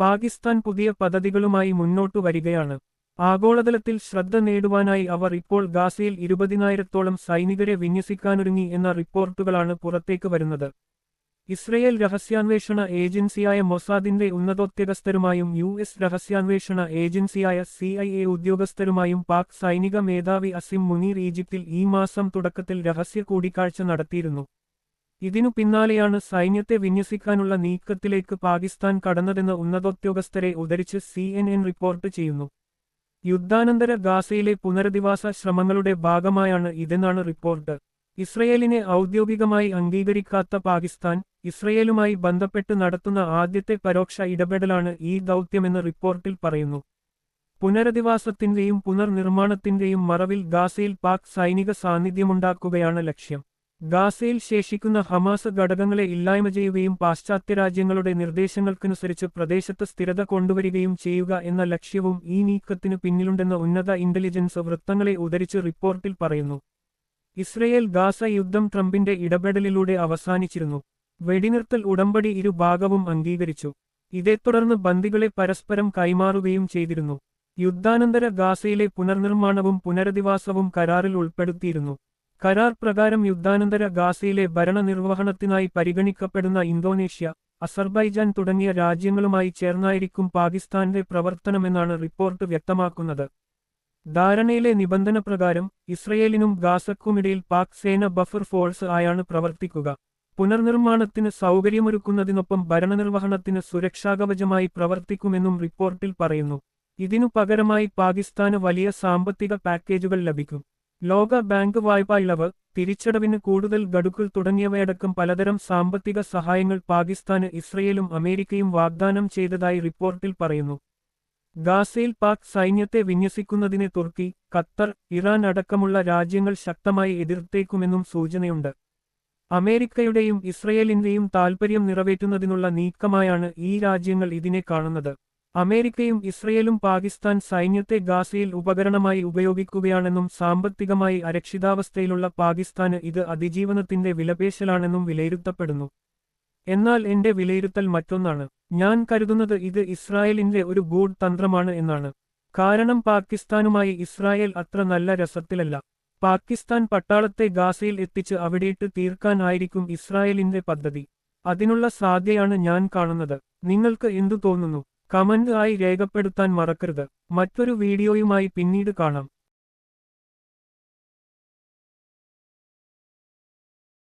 പാകിസ്ഥാൻ പുതിയ പദ്ധതികളുമായി മുന്നോട്ടു വരികയാണ്. ആഗോളതലത്തിൽ ശ്രദ്ധ നേടുവാനായി അവർ ഇപ്പോൾ ഗാസയിൽ ഇരുപതിനായിരത്തോളം സൈനികരെ വിന്യസിക്കാനൊരുങ്ങി എന്ന റിപ്പോർട്ടുകളാണ് പുറത്തേക്ക് വരുന്നത്. ഇസ്രയേൽ രഹസ്യാന്വേഷണ ഏജൻസിയായ മൊസാദിന്റെ ഉന്നതോദ്യോഗസ്ഥരുമായും യു എസ് രഹസ്യാന്വേഷണ ഏജൻസിയായ സി ഐ എ ഉദ്യോഗസ്ഥരുമായും പാക് സൈനിക മേധാവി അസിം മുനീർ ഈജിപ്തിൽ ഈ മാസം തുടക്കത്തിൽ രഹസ്യ കൂടിക്കാഴ്ച നടത്തിയിരുന്നു. ഇതിനു പിന്നാലെയാണ് സൈന്യത്തെ വിന്യസിക്കാനുള്ള നീക്കത്തിലേക്ക് പാകിസ്ഥാൻ കടന്നതെന്ന് ഉന്നതോദ്യോഗസ്ഥരെ ഉദ്ധരിച്ച് സി എൻ എൻ റിപ്പോർട്ട് ചെയ്യുന്നു. യുദ്ധാനന്തര ഗാസയിലെ പുനരധിവാസ ശ്രമങ്ങളുടെ ഭാഗമായാണ് ഇതെന്നാണ് റിപ്പോർട്ട്. ഇസ്രയേലിനെ ഔദ്യോഗികമായി അംഗീകരിക്കാത്ത പാകിസ്ഥാൻ ഇസ്രയേലുമായി ബന്ധപ്പെട്ട് നടത്തുന്ന ആദ്യത്തെ പരോക്ഷ ഇടപെടലാണ് ഈ ദൗത്യമെന്ന് റിപ്പോർട്ടിൽ പറയുന്നു. പുനരധിവാസത്തിന്റെയും പുനർനിർമ്മാണത്തിന്റെയും മറവിൽ ഗാസയിൽ പാക് സൈനിക സാന്നിധ്യമുണ്ടാക്കുകയാണ് ലക്ഷ്യം. ഗാസയിൽ ശേഷിക്കുന്ന ഹമാസ് ഘടകങ്ങളെ ഇല്ലായ്മ ചെയ്യുകയും പാശ്ചാത്യ രാജ്യങ്ങളുടെ നിർദ്ദേശങ്ങൾക്കനുസരിച്ച് പ്രദേശത്ത് സ്ഥിരത കൊണ്ടുവരികയും ചെയ്യുക എന്ന ലക്ഷ്യവും ഈ നീക്കത്തിനു പിന്നിലുണ്ടെന്ന ഉന്നത ഇന്റലിജൻസ് വൃത്തങ്ങളെ ഉദ്ധരിച്ച് റിപ്പോർട്ടിൽ പറയുന്നു. ഇസ്രയേൽ ഗാസ യുദ്ധം ട്രംപിന്റെ ഇടപെടലിലൂടെ അവസാനിച്ചിരുന്നു. വെടിനിർത്തൽ ഉടമ്പടി ഇരുഭാഗവും അംഗീകരിച്ചു. ഇതേ തുടർന്ന് ബന്ദികളെ പരസ്പരം കൈമാറുകയും ചെയ്തിരുന്നു. യുദ്ധാനന്തര ഗാസയിലെ പുനർനിർമ്മാണവും പുനരധിവാസവും കരാറിൽ ഉൾപ്പെടുത്തിയിരുന്നു. കരാർ പ്രകാരം യുദ്ധാനന്തര ഗാസയിലെ ഭരണനിർവഹണത്തിനായി പരിഗണിക്കപ്പെടുന്ന ഇന്തോനേഷ്യ അസർബൈജാൻ തുടങ്ങിയ രാജ്യങ്ങളുമായി ചേർന്നായിരിക്കും പാകിസ്ഥാന്റെ പ്രവർത്തനമെന്നാണ് റിപ്പോർട്ട് വ്യക്തമാക്കുന്നത്. ധാരണയിലെ നിബന്ധന പ്രകാരം ഇസ്രയേലിനും ഗാസക്കുമിടയിൽ പാക് സേന ബഫർ ഫോഴ്സ് ആയാണ് പ്രവർത്തിക്കുക. പുനർനിർമ്മാണത്തിന് സൗകര്യമൊരുക്കുന്നതിനൊപ്പം ഭരണനിർവഹണത്തിന് സുരക്ഷാകവചമായി പ്രവർത്തിക്കുമെന്നും റിപ്പോർട്ടിൽ പറയുന്നു. ഇതിനു പകരമായി പാകിസ്ഥാന് വലിയ സാമ്പത്തിക പാക്കേജുകൾ ലഭിക്കും. ലോക ബാങ്ക് വായ്പാ ഇളവ് തിരിച്ചടവിന് കൂടുതൽ ഗഡുക്കൾ തുടങ്ങിയവയടക്കം പലതരം സാമ്പത്തിക സഹായങ്ങൾ പാകിസ്ഥാന് ഇസ്രയേലും അമേരിക്കയും വാഗ്ദാനം ചെയ്തതായി റിപ്പോർട്ടിൽ പറയുന്നു. ഗാസയിൽ പാക് സൈന്യത്തെ വിന്യസിക്കുന്നതിനെ തുർക്കി ഖത്തർ ഇറാൻ അടക്കമുള്ള രാജ്യങ്ങൾ ശക്തമായി എതിർത്തേക്കുമെന്നും സൂചനയുണ്ട്. അമേരിക്കയുടെയും ഇസ്രയേലിന്റെയും താൽപര്യം നിറവേറ്റുന്നതിനുള്ള നീക്കമായാണ് ഈ രാജ്യങ്ങൾ ഇതിനെ കാണുന്നത്. അമേരിക്കയും ഇസ്രയേലും പാകിസ്ഥാൻ സൈന്യത്തെ ഗാസയിൽ ഉപകരണമായി ഉപയോഗിക്കുകയാണെന്നും സാമ്പത്തികമായി അരക്ഷിതാവസ്ഥയിലുള്ള പാകിസ്ഥാന് ഇത് അതിജീവനത്തിന്റെ വിലപേശലാണെന്നും വിലയിരുത്തപ്പെടുന്നു. എന്നാൽ എന്റെ വിലയിരുത്തൽ മറ്റൊന്നാണ്. ഞാൻ കരുതുന്നത് ഇത് ഇസ്രായേലിന്റെ ഒരു ഗൂഢ് തന്ത്രമാണ് എന്നാണ്. കാരണം പാകിസ്ഥാനുമായി ഇസ്രായേൽ അത്ര നല്ല രസത്തിലല്ല. പാകിസ്ഥാൻ പട്ടാളത്തെ ഗാസയിൽ എത്തിച്ച് അവിടെയിട്ട് തീർക്കാനായിരിക്കും ഇസ്രായേലിന്റെ പദ്ധതി. അതിനുള്ള സാധ്യയാണ് ഞാൻ കാണുന്നത്. നിങ്ങൾക്ക് എന്തു തോന്നുന്നു? കമന്റ് ആയി രേഖപ്പെടുത്താൻ മറക്കരുത്. മറ്റൊരു വീഡിയോയുമായി പിന്നീട് കാണാം.